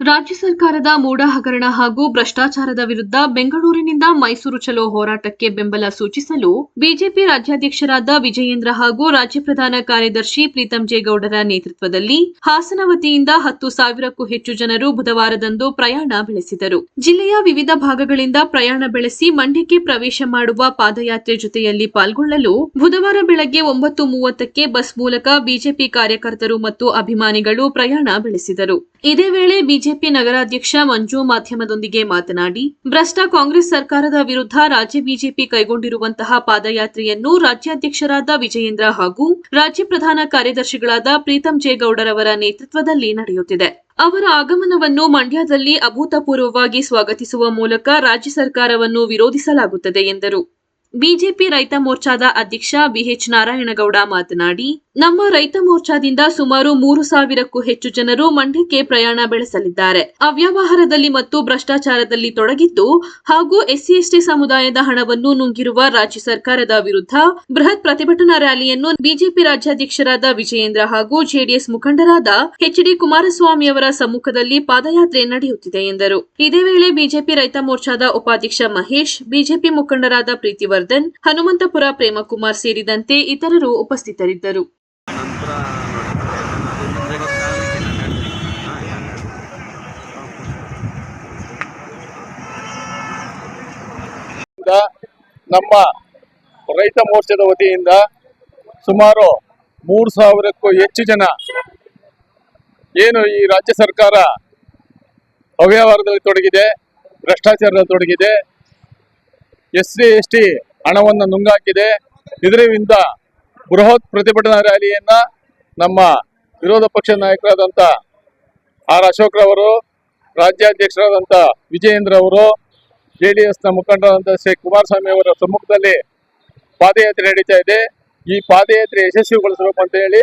ರಾಜ್ಯ ಸರ್ಕಾರದ ಮೂಡ ಹಗರಣ ಹಾಗೂ ಭ್ರಷ್ಟಾಚಾರದ ವಿರುದ್ಧ ಬೆಂಗಳೂರಿನಿಂದ ಮೈಸೂರು ಚಲೋ ಹೋರಾಟಕ್ಕೆ ಬೆಂಬಲ ಸೂಚಿಸಲು ಬಿಜೆಪಿ ರಾಜ್ಯಾಧ್ಯಕ್ಷರಾದ ವಿಜಯೇಂದ್ರ ಹಾಗೂ ರಾಜ್ಯ ಪ್ರಧಾನ ಕಾರ್ಯದರ್ಶಿ ಪ್ರೀತಂ ಜೇಗೌಡರ ನೇತೃತ್ವದಲ್ಲಿ ಹಾಸನ ವತಿಯಿಂದ ಹತ್ತು ಸಾವಿರಕ್ಕೂ ಹೆಚ್ಚು ಜನರು ಬುಧವಾರದಂದು ಪ್ರಯಾಣ ಬೆಳೆಸಿದರು. ಜಿಲ್ಲೆಯ ವಿವಿಧ ಭಾಗಗಳಿಂದ ಪ್ರಯಾಣ ಬೆಳೆಸಿ ಮಂಡ್ಯಕ್ಕೆ ಪ್ರವೇಶ ಮಾಡುವ ಪಾದಯಾತ್ರೆ ಜೊತೆಯಲ್ಲಿ ಪಾಲ್ಗೊಳ್ಳಲು ಬುಧವಾರ ಬೆಳಗ್ಗೆ ಒಂಬತ್ತು ಮೂವತ್ತಕ್ಕೆ ಬಸ್ ಮೂಲಕ ಬಿಜೆಪಿ ಕಾರ್ಯಕರ್ತರು ಮತ್ತು ಅಭಿಮಾನಿಗಳು ಪ್ರಯಾಣ ಬೆಳೆಸಿದರು. ಇದೇ ವೇಳೆ ಬಿಜೆಪಿ ನಗರಾಧ್ಯಕ್ಷ ಮಂಜು ಮಾಧ್ಯಮದೊಂದಿಗೆ ಮಾತನಾಡಿ, ಭ್ರಷ್ಟ ಕಾಂಗ್ರೆಸ್ ಸರ್ಕಾರದ ವಿರುದ್ಧ ರಾಜ್ಯ ಬಿಜೆಪಿ ಕೈಗೊಂಡಿರುವಂತಹ ಪಾದಯಾತ್ರೆಯನ್ನು ರಾಜ್ಯಾಧ್ಯಕ್ಷರಾದ ವಿಜಯೇಂದ್ರ ಹಾಗೂ ರಾಜ್ಯ ಪ್ರಧಾನ ಕಾರ್ಯದರ್ಶಿಗಳಾದ ಪ್ರೀತಂ ಜೇಗೌಡರವರ ನೇತೃತ್ವದಲ್ಲಿ ನಡೆಯುತ್ತಿದೆ. ಅವರ ಆಗಮನವನ್ನು ಮಂಡ್ಯದಲ್ಲಿ ಅಭೂತಪೂರ್ವವಾಗಿ ಸ್ವಾಗತಿಸುವ ಮೂಲಕ ರಾಜ್ಯ ಸರ್ಕಾರವನ್ನು ವಿರೋಧಿಸಲಾಗುತ್ತದೆ ಎಂದರು. ಬಿಜೆಪಿ ರೈತ ಮೋರ್ಚಾದ ಅಧ್ಯಕ್ಷ ಬಿಎಚ್ ನಾರಾಯಣಗೌಡ ಮಾತನಾಡಿ ನಮ್ಮ ರೈತ ಮೋರ್ಚಾದಿಂದ ಸುಮಾರು ಮೂರು ಸಾವಿರಕ್ಕೂ ಹೆಚ್ಚು ಜನರು ಮಂಡ್ಯಕ್ಕೆ ಪ್ರಯಾಣ ಬೆಳೆಸಲಿದ್ದಾರೆ. ಅವ್ಯವಹಾರದಲ್ಲಿ ಮತ್ತು ಭ್ರಷ್ಟಾಚಾರದಲ್ಲಿ ತೊಡಗಿದ್ದು ಹಾಗೂ ಎಸ್ಸಿ ಎಸ್ಟಿ ಸಮುದಾಯದ ಹಣವನ್ನು ನುಂಗಿರುವ ರಾಜ್ಯ ಸರ್ಕಾರದ ವಿರುದ್ಧ ಬೃಹತ್ ಪ್ರತಿಭಟನಾ ರ್ಯಾಲಿಯನ್ನು ಬಿಜೆಪಿ ರಾಜ್ಯಾಧ್ಯಕ್ಷರಾದ ವಿಜಯೇಂದ್ರ ಹಾಗೂ ಜೆಡಿಎಸ್ ಮುಖಂಡರಾದ ಎಚ್ ಡಿ ಕುಮಾರಸ್ವಾಮಿ ಅವರ ಸಮ್ಮುಖದಲ್ಲಿ ಪಾದಯಾತ್ರೆ ನಡೆಯುತ್ತಿದೆ ಎಂದರು. ಇದೇ ವೇಳೆ ಬಿಜೆಪಿ ರೈತ ಮೋರ್ಚಾದ ಉಪಾಧ್ಯಕ್ಷ ಮಹೇಶ್, ಬಿಜೆಪಿ ಮುಖಂಡರಾದ ಪ್ರೀತಿವರ್ಧನ್, ಹನುಮಂತಪುರ ಪ್ರೇಮಕುಮಾರ್ ಸೇರಿದಂತೆ ಇತರರು ಉಪಸ್ಥಿತರಿದ್ದರು. ಇಂದ ನಮ್ಮ ರೈತ ಮೋರ್ಚಾದ ವತಿಯಿಂದ ಸುಮಾರು ಮೂರು ಸಾವಿರಕ್ಕೂ ಹೆಚ್ಚು ಜನ ಏನು ಈ ರಾಜ್ಯ ಸರ್ಕಾರ ಅವ್ಯವಹಾರದಲ್ಲಿ ತೊಡಗಿದೆ, ಭ್ರಷ್ಟಾಚಾರದಲ್ಲಿ ತೊಡಗಿದೆ, ಎಸ್ ಸಿ, ಎಸ್ ಟಿ ಹಣವನ್ನು ನುಂಗಾಕಿದೆ. ಇದರಿಂದ ಬೃಹತ್ ಪ್ರತಿಭಟನಾ ರ್ಯಾಲಿಯನ್ನ ನಮ್ಮ ವಿರೋಧ ಪಕ್ಷ ನಾಯಕರಾದಂತ ಆರ್ ಅಶೋಕ್ ರವರು, ರಾಜ್ಯಾಧ್ಯಕ್ಷರಾದಂತ ವಿಜಯೇಂದ್ರ ಅವರು ಜೆ ಡಿ ಎಸ್ನ ಮುಖಂಡರಾದಂಥ ಶ್ರೀ ಕುಮಾರಸ್ವಾಮಿ ಅವರ ಸಮ್ಮುಖದಲ್ಲಿ ಪಾದಯಾತ್ರೆ ನಡೀತಾ ಇದೆ. ಈ ಪಾದಯಾತ್ರೆ ಯಶಸ್ವಿಗೊಳಿಸಬೇಕು ಅಂತ ಹೇಳಿ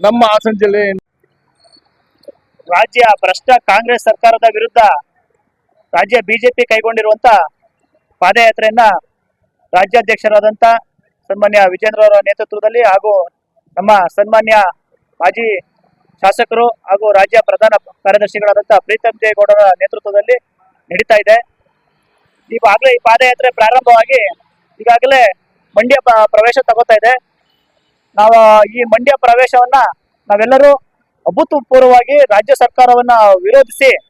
ನಮ್ಮ ಹಾಸನ ಜಿಲ್ಲೆ ರಾಜ್ಯ ಭ್ರಷ್ಟ ಕಾಂಗ್ರೆಸ್ ಸರ್ಕಾರದ ವಿರುದ್ಧ ರಾಜ್ಯ ಬಿಜೆಪಿ ಕೈಗೊಂಡಿರುವಂತ ಪಾದಯಾತ್ರೆಯನ್ನ ರಾಜ್ಯಾಧ್ಯಕ್ಷರಾದಂತ ಸನ್ಮಾನ್ಯ ವಿಜೇಂದ್ರ ಅವರ ನೇತೃತ್ವದಲ್ಲಿ ಹಾಗೂ ನಮ್ಮ ಸನ್ಮಾನ್ಯ ಮಾಜಿ ಶಾಸಕರು ಹಾಗೂ ರಾಜ್ಯ ಪ್ರಧಾನ ಕಾರ್ಯದರ್ಶಿಗಳಾದಂತಹ ಪ್ರೀತಮ್ ದೇಗೌಡರ ನೇತೃತ್ವದಲ್ಲಿ ನಡೀತಾ ಇದೆ. ಈಗಾಗಲೇ ಈ ಪಾದಯಾತ್ರೆ ಪ್ರಾರಂಭವಾಗಿ ಈಗಾಗಲೇ ಮಂಡ್ಯ ಪ್ರವೇಶ ತಗೋತಾ ಇದೆ. ನಾವು ಈ ಮಂಡ್ಯ ಪ್ರವೇಶವನ್ನ ನಾವೆಲ್ಲರೂ ಅಭೂತಪೂರ್ವವಾಗಿ ರಾಜ್ಯ ಸರ್ಕಾರವನ್ನ ವಿರೋಧಿಸಿ